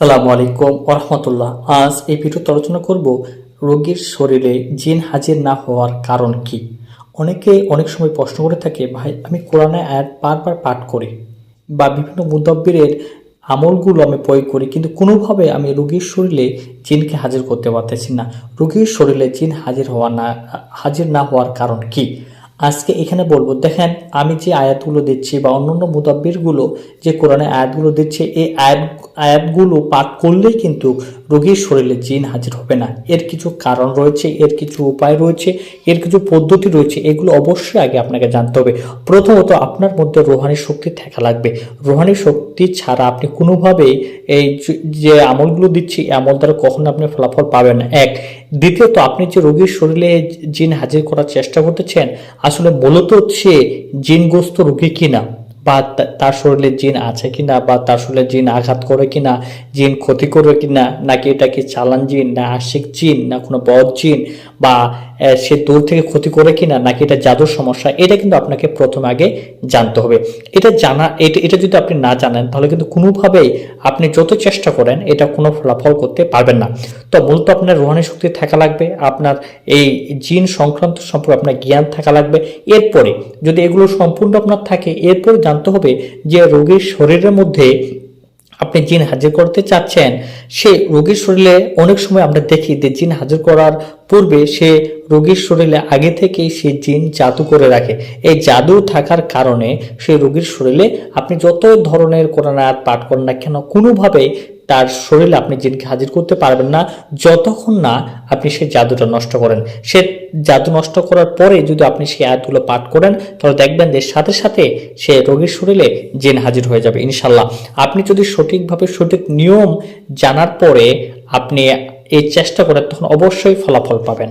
সালামু আলাইকুম রহমতুল্লাহ আজ এই ভিডিওতে আলোচনা করব রোগীর শরীরে জিন হাজির না হওয়ার কারণ কি? অনেকে অনেক সময় প্রশ্ন করে থাকে, ভাই, আমি কোরআনে আয়াত বারবার পাঠ করি বা বিভিন্ন মুদব্বিরের আমলগুলো আমি প্রয়োগ করি, কিন্তু কোনোভাবে আমি রোগীর শরীরে জিনকে হাজির করতে পারতেছি না। রোগীর শরীরে জিন হাজির হওয়া না, হাজির না হওয়ার কারণ কি? আজকে এখানে বলব, দেখেন আমি যে আয়াতগুলো দিচ্ছি বা অন্যান্য মুদাব্বিরগুলো, যে কোরআনে আয়াতগুলো দিচ্ছে, এই আয়াত আয়াতগুলো পাঠ করলেই কিন্তু রোগীর শরীরে জিন হাজির হবে না। এর কিছু কারণ রয়েছে, এর কিছু উপায় রয়েছে, এর কিছু পদ্ধতি রয়েছে, এগুলো অবশ্যই আগে আপনাকে জানতে হবে। প্রথমত, আপনার মধ্যে রোহানি শক্তি থাকা লাগবে। রোহানি শক্তি ছাড়া আপনি কোনোভাবেই এই যে- আমলগুলো দিচ্ছি আমল দ্বারা কখনো আপনি ফলাফল পাবেন না। এক, দ্বিতীয়ত, আপনি যে রোগীর শরীরে জিন হাজির করার চেষ্টা করতেছেন, আসলে মূলত সে জিনগ্রস্ত রোগী কিনা? বা তার শরীরে জিন আছে কিনা বা তার শরীরে জিন আঘাত করে কিনা, জিন ক্ষতি করে কিনা, নাকি এটা কি চালান জিন, না আশিক জিন, না কোনো বদ জিন, বা সে দূর থেকে ক্ষতি করে কিনা, নাকি এটা জাদুর সমস্যা, এটা কিন্তু আপনাকে প্রথমে আগে জানতে হবে। এটা জানা, এটা এটা যদি আপনি না জানেন, তাহলে কিন্তু কোনোভাবেই আপনি যত চেষ্টা করেন, এটা কোনো ফলাফল করতে পারবেন না। তো মূলত আপনার রোহানি শক্তি থাকা লাগবে, আপনার এই জিন সংক্রান্ত সম্পর্কে আপনার জ্ঞান থাকা লাগবে। এরপরে যদি এগুলো সম্পূর্ণ আপনার থাকে, এরপরে জানতে হবে যে রোগীর শরীরের মধ্যে আপনি জিন হাজির করতে চাচ্ছেন, সেই রোগীর শরীরে অনেক সময় আমরা দেখি যে জিন হাজির করার পূর্বে সে রোগীর শরীরে আগে থেকেই সে জিন জাদু করে রাখে। এই জাদু থাকার কারণে সে রোগীর শরীরে আপনি যত ধরনের কোরআন আয়াত পাঠ করেন না কেন, কোনোভাবেই তার শরীরে আপনি জিনকে হাজির করতে পারবেন না, যতক্ষণ না আপনি সেই জাদুটা নষ্ট করেন। সে জাদু নষ্ট করার পরে যদি আপনি সেই আয়াতগুলো পাঠ করেন, তাহলে দেখবেন যে সাথে সাথে সে রোগীর শরীরে জিন হাজির হয়ে যাবে ইনশাল্লাহ আপনি যদি সঠিকভাবে সঠিক নিয়ম জানার পরে আপনি এই চেষ্টা করে তখন অবশ্যই ফলাফল পাবেন।